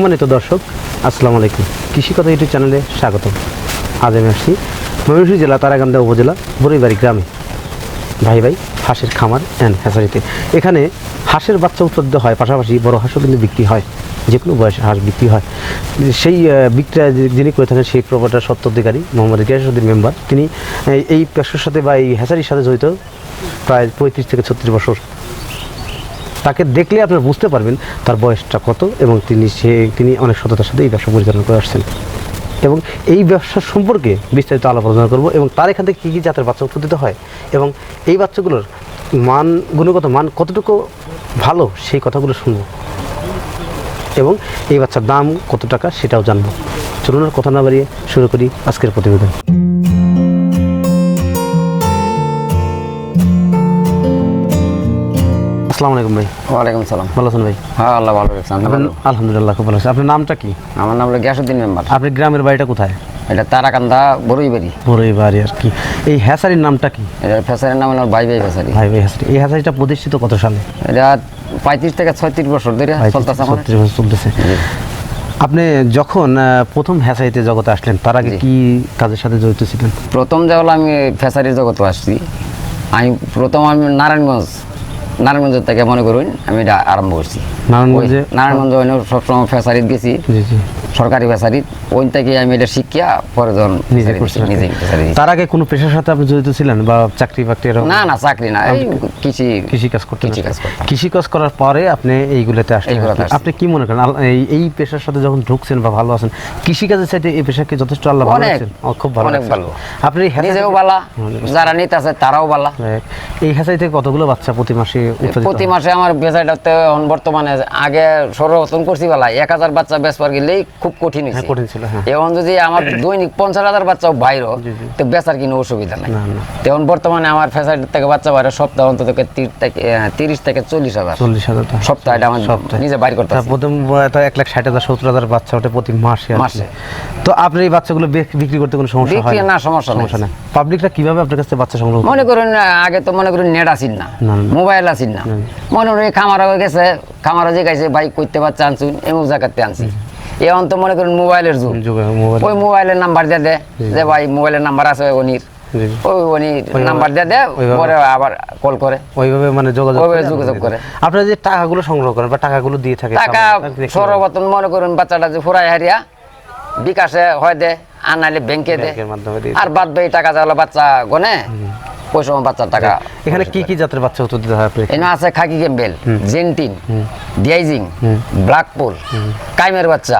সম্মানিত দর্শক, আসসালামু আলাইকুম। কৃষি কথা ইউটিউব চ্যানেলে স্বাগতম। আজ আমি আসছি ময়ূরভঞ্জ জেলা তারাগান্দা উপজেলা বরৈবাড়ি গ্রামে। ভাই ভাই, হাঁসের খামার অ্যান্ড হ্যাচারিতে এখানে হাঁসের বাচ্চা উৎপাদিত হয়, পাশাপাশি বড় হাঁসও কিন্তু বিক্রি হয় যে কোনো বয়সে হাঁস বিক্রি হয়। সেই বিক্রয় যিনি করে থাকেন, সেই প্রপার্টার সত্ত্বাধিকারী মোহাম্মদ গিয়াসুদ্দিন মেম্বার। তিনি, এই- পেশার সাথে বা এই হ্যাচারির সাথে জড়িত প্রায় পঁয়ত্রিশ থেকে ছত্রিশ বছর তাকে দেখলে আপনারা বুঝতে পারবেন তার বয়সটা কত এবং তিনি সে, তিনি অনেক সততার সাথে এই ব্যবসা পরিচালনা করে আসছেন। এবং এই ব্যবসা সম্পর্কে বিস্তারিত আলাপ আলোচনা করব এবং তার এখান থেকে কী কী জাতের বাচ্চা উৎপাদিত হয় এবং এই বাচ্চাগুলোর মান, গুণগত মান কতটুকু ভালো সেই কথাগুলো শুনব। এবং এই বাচ্চার দাম কত টাকা সেটাও জানব। চলুন কথা না বাড়িয়ে শুরু করি আজকের প্রতিবেদন। আসসালামু আলাইকুম ভাই। ওয়ালাইকুম সালাম। ভালো আছেন ভাই? হ্যাঁ আল্লাহ ভালো রাখছেন? আলহামদুলিল্লাহ। খুব ভালো আছে আপনার নামটা কি? আমার নাম হলো গ্যাসুদ্দিন মেম্বার। আপনার গ্রামের বাড়িটা কোথায়? এটা তারাকান্দা বড়ইবাড়ি বড়ই বাড়ি আর কি। এই হ্যাসারির নামটা কি? এটা ফেসারির নাম হলো বাই বাই ফেসারি ভাই ভাই হ্যাসারি। এই হ্যাসারিটা প্রতিষ্ঠিত কত সালে? এটা পঁয়ত্রিশ থেকে ছয়ত্রিশ বছর ধরে চলতেছে ছত্রিশ বছর চলতেছে। আপনি যখন প্রথম হ্যাসারিতে জগতে আসলেন তার আগে। কি কাজের সাথে জড়িত ছিলেন? প্রথম যে হলো আমি ফেসারির জগতে আসছি আমি প্রথম আমি নারায়ণগঞ্জ নারায়ণগঞ্জ থেকে মনে করুন আমি এটা আরম্ভ করছি। নারায়ণগঞ্জে- নারায়ণগঞ্জ সবসময় ফেসারিত গেছি। সরকারি ফেসারিত ওই থেকে আমি এটা শিখিয়া পরে যখন নিজে। নিজে তার আগে কোনো পেশার সাথে আপনি জড়িত ছিলেন বা চাকরি বাকরি না না চাকরি না। কৃষি কৃষি কাজ করতেন কৃষি কাজ কৃষি কাজ করার পরে আপনি এইগুলোতে আসলেন আপনি কি মনে করেন এই পেশার সাথে যখন ঢুকছেন বা ভালো আছেন কৃষি কাজের সাথে এই পেশাকে যথেষ্ট আল্লাহ ভালো আছেন? খুব ভালো অনেক ভালো। আপনি নিজেও বালা যারা নিতে আছে তারাও বালা। এই হ্যাচারি থেকে কতগুলো বাচ্চা প্রতি মাসে প্রতি মাসে আমার বেচাইটাতে বর্তমানে আগে সর্বপ্রথম করছি বেলা। এক হাজার বাচ্চা বেচবার গেলেই খুব কঠিন হ্যাঁ হয়েছে। কঠিন ছিল হ্যাঁ। এখন যদি আমার দৈনিক পঞ্চাশ হাজার বাচ্চাও বাইর তো বেচার কোনো অসুবিধা নাই। তখন বর্তমানে আমার ফ্যাসালিটি থেকে বাচ্চা বাইরে সপ্তাহ অন্তত থেকে, তিরিশ থেকে চল্লিশ হাজার। চল্লিশ হাজার সপ্তাহে এটা আমার। নিজে বাইর করতে প্রথম এক লাখ ষাট হাজার সত্তর হাজার বাচ্চা ওঠে প্রতি মাসে মাসে। তো আপনার এই বাচ্চাগুলো বিক্রি করতে কোনো সমস্যা হয় বিক্রি না, সমস্যা নাই। সমস্যা নেই। পাবলিকরা কীভাবে আপনার কাছে বাচ্চা সংগ্রহ মনে করুন আগে তো মনে করুন নেট আসিন না। মোবাইল আসিন না। মনে করুন এই খামারা হয়ে গেছে খামারা যে গেছে বাইক করতে বাচ্চা আনছুন এমন জায়গাতে আনছি। এখন তো মনে করুন মোবাইলের যুগ। ওই মোবাইলের নাম্বার দিয়ে দে যে ভাই মোবাইলের নাম্বার আছে ওই উনি নাম্বার দিয়ে দে পরে আবার কল করে। ওইভাবে মানে যোগাযোগ ওইভাবে করে। যোগাযোগ করে। আপনারা যে টাকাগুলো সংগ্রহ করেন বা টাকাগুলো দিয়ে থাকে টাকা সর্বপ্রথম মনে করুন বাচ্চাটা যে ফুরাই হারিয়া বিকাশে হয় দে আর নাইলে ব্যাংকে দে। আর বাদ বাকি টাকা যাওয়ালা বাচ্চা গনে। ওই সময় বাচ্চার টাকা। এখানে কি কি জাতের বাচ্চা উৎপাদিত হয় আপনার এখানে আছে খাকি গেম্বেল জেন্টিন ডিয়াইজিং ব্ল্যাকপুল কাইমের বাচ্চা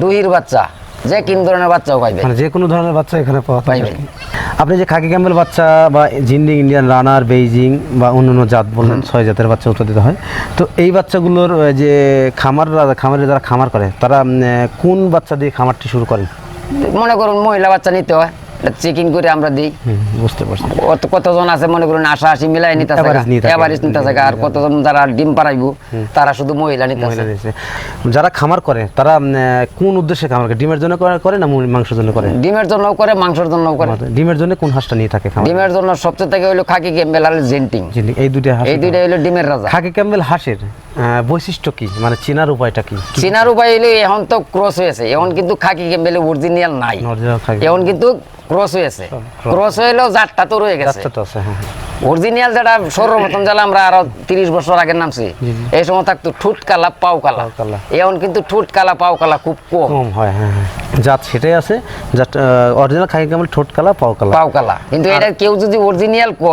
দুহির বাচ্চা যে তিন ধরনের বাচ্চাও পাইবে। মানে যে কোনো ধরনের বাচ্চা এখানে পাওয়া পাইবে। আপনি যে খাকি ক্যাম্বেল বাচ্চা বা জিন্ডিং ইন্ডিয়ান রানার বেইজিং বা অন্যান্য জাত বললেন ছয় জাতের বাচ্চা উৎপাদিত হয় তো এই বাচ্চাগুলোর যে খামার খামারে যারা খামার করে তারা কোন বাচ্চা দিয়ে খামারটি শুরু করেন? মনে করুন মহিলা বাচ্চা নিতে হয়। চেকিং করে আমরা দিই। বুঝতে পারছি। কত- কতজন আছে মনে করুন আশা আশি মিলাই নিতে। এভারেজ নিতে থাকে আর কতজন যারা ডিম পারাইবো তারা শুধু মহিলা নিতে যারা খামার করে তারা কোন উদ্দেশ্যে খামার করে? ডিমের জন্য করে- না মাংসের জন্য করে? ডিমের জন্য করে মাংসের জন্য করে। ডিমের জন্য কোন হাঁসটা নিয়ে থাকে ডিমের জন্য সবচেয়ে থেকে হইল খাকি গেম্বেল আর জেন্টিং। এই দুইটা এই দুইটা হইল ডিমের রাজা। খাকি ক্যাম্বেল হাঁসের বৈশিষ্ট্য কি? মানে চেনার উপায়টা কি? চিনার উপায় হইল এখন তো ক্রস হয়েছে। এখন কিন্তু খাকি গেম্বেলে অরিজিনাল নাই। এখন কিন্তু ক্রস হয়েছে ক্রস হইলেও জাতটা তো রয়ে গেছে। জাতটা তো আছে হ্যাঁ হ্যাঁ। অরিজিনাল যেটা সর্বপ্রথম যেটা আমরা আরও তিরিশ বছর আগে নামছি এই সময় থাকতো ঠুট কালা পাও কালা। এখন কিন্তু ঠুট কালা পাও কালা খুব কম। কম হয় হ্যাঁ হ্যাঁ। জাত সেটাই আছে জাত অরিজিনাল খাকি ক্যাম্বেল ঠোঁট কালা পাও কালা পাও কালা কিন্তু এটা কেউ যদি অরিজিনাল ক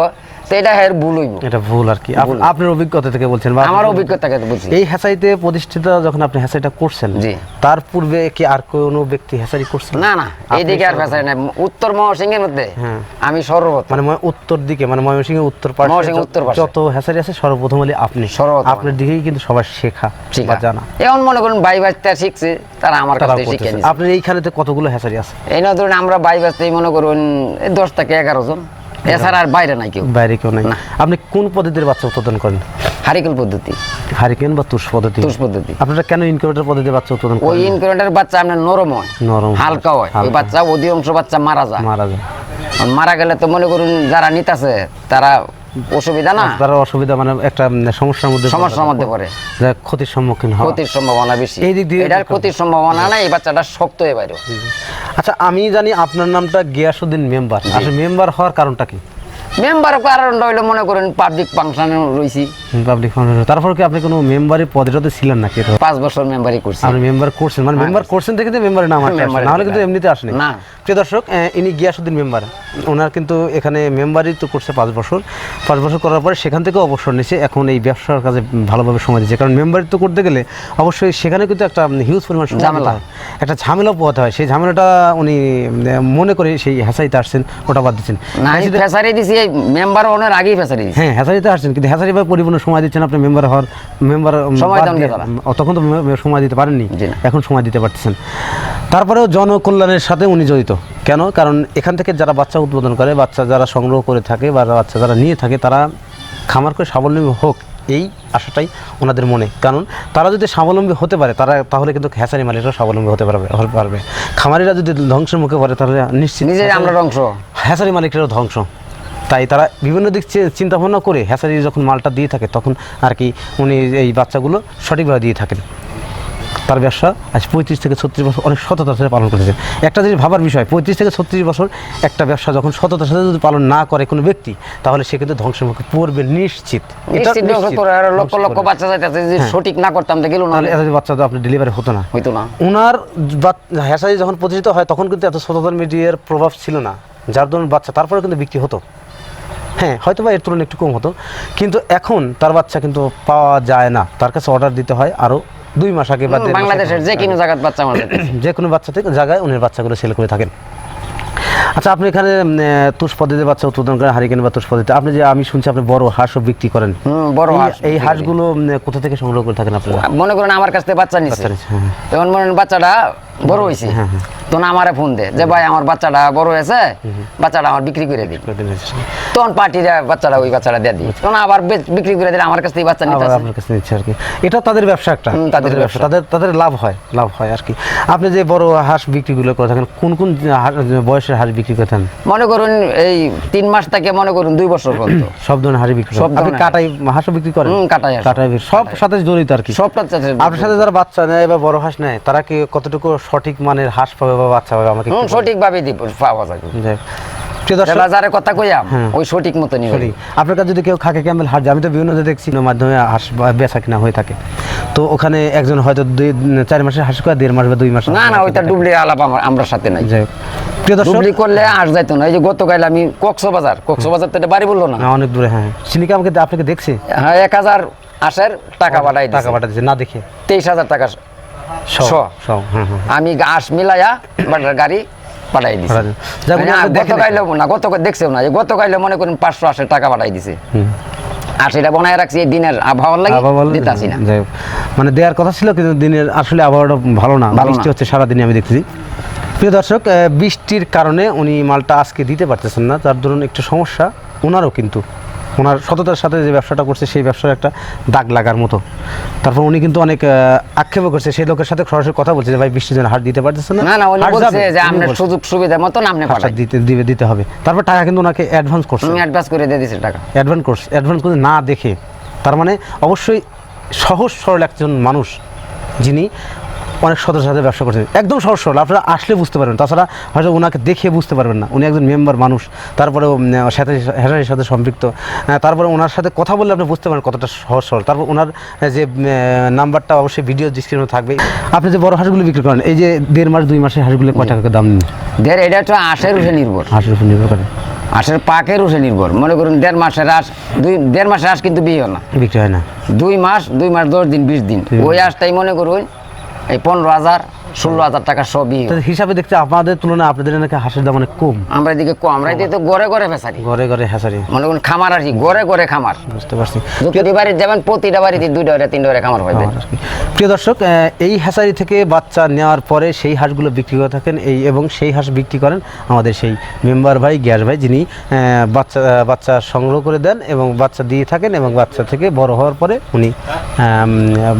তো এটা হের ভুল হইব। এটা ভুল আর কি। আপনার অভিজ্ঞতা থেকে বলছেন আমার অভিজ্ঞতাকে তো বুঝি এই হ্যাসাইতে প্রতিষ্ঠিত যখন আপনি হ্যাসাইটা করছেন জি। তার পূর্বে কি আর কোনো ব্যক্তি হ্যাসারি করছেন? না না এইদিকে আর ফেসাই নাই। উত্তর মহাসিংহের মধ্যে হ্যাঁ। আমি সর্বপ্রথম। মানে উত্তর দিকে মানে ময়মনসিংহের উত্তর পাশে ময়মনসিংহের উত্তর পাশে। যত হ্যাসারি আছে সর্বপ্রথম হলে আপনি। সর্বপ্রথম। আপনার দিকেই কিন্তু সবার শেখা বা জানা। এখন মনে করুন বাজতে শিখছে তারা আমার কাছ থেকে শিখে নিছে। আপনার এইখানেতে কতগুলো হ্যাসারি আছে? এই না ধরুন আমরা বাই বাজতেই মনে করুন এই দশ থেকে এগারো জন। এছাড়া আর বাইরে নাই কেউ। বাইরে কেউ নাই। আপনি কোন পদ্ধতির বাচ্চা উৎপাদন করেন? হারিকেল পদ্ধতি। হারিকেন বা তুষ পদ্ধতি? তুষ পদ্ধতি। আপনারা কেন ইনকিউবেটর পদ্ধতিতে বাচ্চা উৎপাদন ওই ইনকিউবেটর বাচ্চা আপনার নরম হয়। নরম হালকা হয়। ওই বাচ্চা অধিকাংশ বাচ্চা মারা যায়। মারা যায়। মারা গেলে তো মনে করুন যারা নিতাছে তারা অসুবিধা না? তারা অসুবিধা মানে একটা সমস্যার মধ্যে সমস্যার মধ্যে পড়ে। যা ক্ষতির সম্মুখীন হয় ক্ষতির সম্ভাবনা বেশি। এই দিক দিয়ে এটার ক্ষতির সম্ভাবনা না এই বাচ্চাটা শক্ত হয়ে বাইরে। আচ্ছা আমি জানি আপনার নামটা গিয়াসুদ্দিন মেম্বার। আসলে মেম্বার হওয়ার কারণটা কি? মেম্বার কারণটা হইল মনে করেন পাবলিক ফাংশনে রয়েছি পাবলিক ফাউন্ডেশন তারপর কি আপনি কোনো মেম্বারের পদেটাতে ছিলেন নাকি? এটা? পাঁচ বছর মেম্বারই করছি। আপনি মেম্বার করছেন। মানে মেম্বার করছেন দেখে মেম্বারের নাম আসছে। মেম্বারে নাহলে কিন্তু এমনিতে আসেনি। না। প্রিয় দর্শক ইনি গিয়াসুদ্দিন মেম্বার ওনার কিন্তু এখানে মেম্বারই তো করছে পাঁচ বছর। পাঁচ বছর করার পরে সেখান থেকে অবসর নিয়েছে। এখন এই ব্যবসার কাজে ভালোভাবে সময় দিচ্ছে। কারণ মেম্বারি তো করতে গেলে অবশ্যই সেখানে কিন্তু একটা হিউজ পরিমাণ ঝামেলা। একটা ঝামেলা পোহাতে হয়। সেই ঝামেলাটা উনি মনে করে সেই হেসাইতে আসছেন ওটা বাদ দিচ্ছেন। না দিছি মেম্বার ওনার আগেই ফেসারি হ্যাঁ হ্যাচারিতে আসছেন। কিন্তু ভাই পরিপূর্ণ সময় দিচ্ছেন আপনি মেম্বার হওয়ার মেম্বার। তখন তো সময় দিতে পারেননি। এখন সময় দিতে পারতেছেন। তারপরেও জনকল্যাণের সাথে উনি জড়িত। কেন? কারণ এখান থেকে যারা বাচ্চা উৎপাদন করে বাচ্চা যারা সংগ্রহ করে থাকে বা বাচ্চা যারা নিয়ে থাকে তারা খামার করে স্বাবলম্বী হোক এই আশাটাই ওনাদের মনে। কারণ তারা যদি স্বাবলম্বী হতে পারে তারা তাহলে কিন্তু হ্যাচারি মালিকরা স্বাবলম্বী হতে পারবে পারবে। খামারিরা যদি ধ্বংসের মুখে পড়ে তাহলে নিশ্চিত আমরা অংশ হ্যাচারি মালিকেরও ধ্বংস। তাই তারা বিভিন্ন দিক চিন্তা ভাবনা করে হ্যাচারি যখন মালটা দিয়ে থাকে তখন আর কি উনি এই বাচ্চাগুলো সঠিকভাবে দিয়ে থাকেন। তার ব্যবসা আজ পঁয়ত্রিশ থেকে ছত্রিশ বছর অনেক সততার সাথে পালন করেছে একটা জিনিস ভাবার বিষয় পঁয়ত্রিশ থেকে ছত্রিশ বছর একটা ব্যবসা যখন সততার সাথে যদি পালন না করে কোনো ব্যক্তি তাহলে সে কিন্তু ধ্বংসের মুখে পড়বে নিশ্চিত। লক্ষ লক্ষ বাচ্চা যাইতেছে সঠিক না করতাম গেল না। বাচ্চা তো ডেলিভারি হতো না। হইতো না। ওনার হ্যাসারি যখন প্রতিষ্ঠিত হয় তখন কিন্তু এত সততার মিডিয়ার প্রভাব ছিল না। যার ধরুন বাচ্চা তারপরে কিন্তু বিক্রি হতো। হ্যাঁ হয়তো বা এর তুলনায় একটু কম হতো। কিন্তু এখন তার বাচ্চা কিন্তু পাওয়া যায় না। তার কাছে অর্ডার দিতে হয় আরও দুই মাস আগে বা বাংলাদেশের যে কোনো জায়গার বাচ্চা। যে কোনো বাচ্চা থেকে জায়গায় উনি বাচ্চাগুলো সেল করে থাকেন। আচ্ছা আপনি এখানে তুষ পদ্ধতিতে বাচ্চা উৎপাদন করেন হারিকেন বা তুষ পদ্ধতিতে আপনি যে আমি শুনছি আপনি বড় হাঁসও বিক্রি করেন। বড় হাঁস এই হাঁসগুলো কোথা থেকে সংগ্রহ করে থাকেন আপনারা? মনে করেন আমার কাছ থেকে বাচ্চা নিচ্ছে হ্যাঁ। তখন মনে করেন বাচ্চাটা বড় হয়েছে তখন আমারে ফোন দে যে ভাই আমার বাচ্চাটা বড় হয়েছে বাচ্চাটা আমার বিক্রি করে দিন তখন পার্টিরা বাচ্চাটা ওই বাচ্চাটা দিয়ে দিই তখন আবার বিক্রি করে দিলে আমার কাছ থেকে বাচ্চা নিতে। আপনার কাছে নিচ্ছে আর কি। এটা তাদের ব্যবসা একটা তাদের ব্যবসা। তাদের তাদের লাভ হয় লাভ হয় আর কি। আপনি যে বড় হাঁস বিক্রিগুলো করে থাকেন কোন কোন বয়সের হাঁস বিক্রি করে থাকেন মনে করুন এই তিন মাস থেকে মনে করুন দুই বছর পর্যন্ত। সব ধরনের হাঁস বিক্রি সব আপনি কাটাই হাঁসও বিক্রি করেন? কাটাই কাটাই সব সাথে জড়িত আর কি। সবটা চাষের আপনার সাথে যারা বাচ্চা নেয় বা বড় হাঁস নেয় তারা কি কতটুকু সঠিক মানের হাঁস পাবে বা বাচ্চা পাবে আমাকে বলুন। সঠিকভাবে দিব পাওয়া যাবে। কথা কইয়াম হ্যাঁ। ওই সঠিক মতো নিবে আপনার কাছে যদি কেউ খাকে ক্যামেল যায়, আমি তো বিভিন্ন দেখছি মাধ্যমে হাঁস বেচা কিনা হয়ে থাকে। তো ওখানে একজন হয়তো দুই চার মাসে হাঁস করে দেড় মাস বা দুই মাস না না ওইটা ডুবলি আলাপ আমার আমরা সাথে নাই। যাই। প্রিয় দর্শক ডুবলি করলে আর যাইতো না। এই যে গতকাল আমি কক্সবাজার কক্সবাজার তো এটা বাড়ি বলল না। হ্যাঁ, অনেক দূরে হ্যাঁ সিনিকা আমাকে আপনাকে দেখছে? হ্যাঁ এক হাজার আশের টাকা পাঠাই টাকা পাঠা দিচ্ছে না দেখে। তেইশ হাজার টাকা হ্যাঁ হ্যাঁ। আমি আস মিলাইয়া বাটার গাড়ি পাঠাই দিছি। দেখেন গতকাল না গতকাল দেখছেও না গতকাল মনে করেন পাঁচশো আশের টাকা পাঠাই দিছে। আর সেটা বনায় রাখছি এই দিনের আবহাওয়ার লাগে আবহাওয়া দিতাছি না। মানে দেওয়ার কথা ছিল কিন্তু দিনের আসলে আবহাওয়াটা ভালো না। বৃষ্টি হচ্ছে সারাদিনই আমি দেখতেছি। প্রিয় দর্শক বৃষ্টির কারণে উনি মালটা আজকে দিতে পারতেছেন না। তার ধরুন একটু সমস্যা ওনারও কিন্তু ওনার সততার সাথে যে ব্যবসাটা করছে সেই ব্যবসার একটা দাগ লাগার মতো। তারপর উনি কিন্তু অনেক আক্ষেপও করছে। সেই লোকের সাথে সরাসরি কথা বলছে যে ভাই বৃষ্টির জন্য হাট দিতে পারতেছে না? না না উনি বলছে যে উনি সুযোগ সুবিধা মতন আপনি পাঠাই দিতে দিবে দিতে হবে। তারপর টাকা কিন্তু ওনাকে অ্যাডভান্স করছে। অ্যাডভান্স করে দিয়ে দিছি টাকা। অ্যাডভান্স কোর্স অ্যাডভান্স করে না দেখে। তার মানে অবশ্যই সহজ সরল একজন মানুষ যিনি অনেক সদস্যের সাথে ব্যবসা করছেন একদম সহজ সরল আপনারা আসলে বুঝতে পারবেন। তাছাড়া হয়তো ওনাকে দেখে বুঝতে পারবেন না। উনি একজন মেম্বার মানুষ তারপরে সাথে সাথে সম্পৃক্ত। তারপরে ওনার সাথে কথা বললে আপনি বুঝতে পারেন কতটা সহজ সরল। তারপর ওনার যে নাম্বারটা অবশ্যই ভিডিও ডিসক্রিপশনে থাকবে। আপনি যে বড় হাঁসগুলো বিক্রি করেন এই যে দেড় মাস দুই মাসের হাঁসগুলো কয় টাকা দাম নেন দের এটা তো আশের উপরে নির্ভর। হাঁসের উপর নির্ভর করে। আশের পাকের উপরে নির্ভর। মনে করুন দেড় মাসের আস দুই দেড় মাসের আস কিন্তু বিয়ে হয় না। বিক্রি হয় না। দুই মাস দুই মাস দশ দিন বিশ দিন। ওই আসটাই মনে করুন এই পনেরো হাজার ষোলো হাজার টাকা সবই। হিসাবে দেখতে আপনাদের তুলনায় আপনাদের নাকি হাঁসের দাম অনেক কম। আমরা এদিকে কম আমরা এদিকে তো গড়ে গড়ে ফেসারি। ঘরে ঘরে হ্যাঁসারি মনে করুন খামার আর কি গড়ে গড়ে খামার। বুঝতে পারছি। প্রতি বাড়ির যাবেন প্রতিটা বাড়িতে দুইটা করে তিনটা করে খামার কি। প্রিয় দর্শক এই হ্যাচারি থেকে বাচ্চা নেওয়ার পরে সেই হাঁসগুলো বিক্রি করে থাকেন এই এবং সেই হাঁস বিক্রি করেন আমাদের সেই মেম্বার ভাই গ্যাস ভাই যিনি বাচ্চা বাচ্চা সংগ্রহ করে দেন এবং বাচ্চা দিয়ে থাকেন এবং বাচ্চা থেকে বড় হওয়ার পরে উনি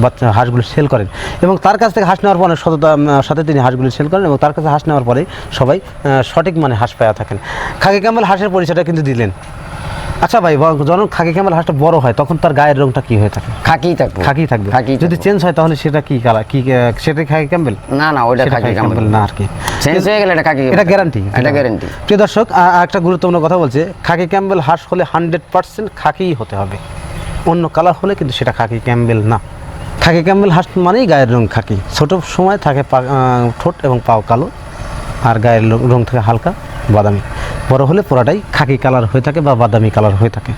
বাচ্চা হাঁসগুলো সেল করেন। এবং তার কাছ থেকে হাঁস নেওয়ার পরে সততা সাথে তিনি হাঁসগুলি সেল করেন এবং তার কাছে হাঁস নেওয়ার পরে সবাই সঠিক মানে হাঁস পাওয়া থাকেন। খাকি কামাল হাঁসের পরিচয়টা কিন্তু দিলেন। আচ্ছা ভাই যখন খাকি ক্যামেল হাঁসটা বড় হয় তখন তার গায়ের রংটা কি হয়ে থাকে? খাকি থাকবে। খাকি থাকবে। খাকি যদি চেঞ্জ হয় তাহলে সেটা কি কালার কি সেটা খাকি ক্যাম্বেল না না ওইটা খাকি ক্যাম্বেল ক্যাম্বেল না আর কি। চেঞ্জ হয়ে গেলে এটা খাকি এটা গ্যারান্টি এটা গ্যারান্টি প্রিয় দর্শক আর একটা গুরুত্বপূর্ণ কথা বলছে খাকি ক্যাম্বেল হাঁস হলে হান্ড্রেড পার্সেন্ট খাকিই হতে হবে। অন্য কালার হলে কিন্তু সেটা খাকি ক্যাম্বেল না। খাকি ক্যাম্বেল হাঁস মানেই গায়ের রং খাকি। ছোট সময় থাকে পা- ঠোঁট এবং পাও কালো আর গায়ের রং থাকে হালকা বাদামি। বড় হলে পুরাটাই খাকি কালার হয়ে থাকে বা বাদামি কালার হয়ে থাকে।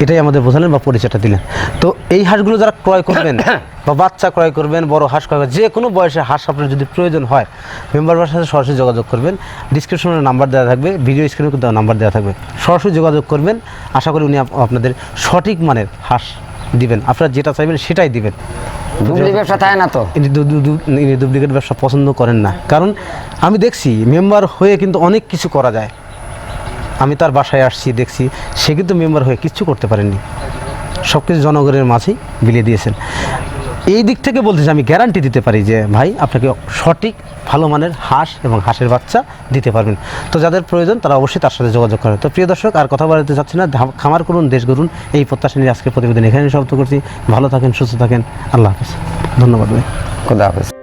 এটাই আমাদের বোঝালেন বা পরিচয়টা দিলেন। তো এই হাঁসগুলো যারা ক্রয় করবেন বা বাচ্চা ক্রয় করবেন বড় হাঁস ক্রয় যে কোনো বয়সে হাঁস আপনার যদি প্রয়োজন হয় মেম্বারের সাথে সরাসরি যোগাযোগ করবেন। ডিসক্রিপশনে নাম্বার দেওয়া থাকবে ভিডিও স্ক্রিনে কিন্তু নাম্বার দেওয়া থাকবে। সরাসরি যোগাযোগ করবেন আশা করি উনি আপ- আপনাদের সঠিক মানের হাঁস দিবেন। আপনারা যেটা চাইবেন সেটাই দিবেন। ডুবলি ব্যবসা থাকে না তো। ইনি ডুপ্লিকেট ব্যবসা পছন্দ করেন না। কারণ আমি দেখছি মেম্বার হয়ে কিন্তু অনেক কিছু করা যায়। আমি তার বাসায় আসছি দেখছি সে কিন্তু মেম্বার হয়ে কিচ্ছু করতে পারেননি। সব কিছু জনগণের মাঝেই বিলিয়ে দিয়েছেন। এই দিক থেকে বলতেছি আমি গ্যারান্টি দিতে পারি যে ভাই, আপনাকে সঠিক, ভালো মানের হাঁস এবং হাঁসের বাচ্চা দিতে পারবেন। তো যাদের প্রয়োজন, তারা অবশ্যই তার সাথে যোগাযোগ করে তো প্রিয় দর্শক, আর কথা বলতে চাচ্ছি না খামার করুন, দেশ করুন এই প্রত্যাশা নিয়ে আজকে প্রতিবেদন এখানে সমাপ্ত করছি। ভালো থাকেন, সুস্থ থাকেন, আল্লাহ হাফেজ। ধন্যবাদ ভাই। খুদা হাফেজ।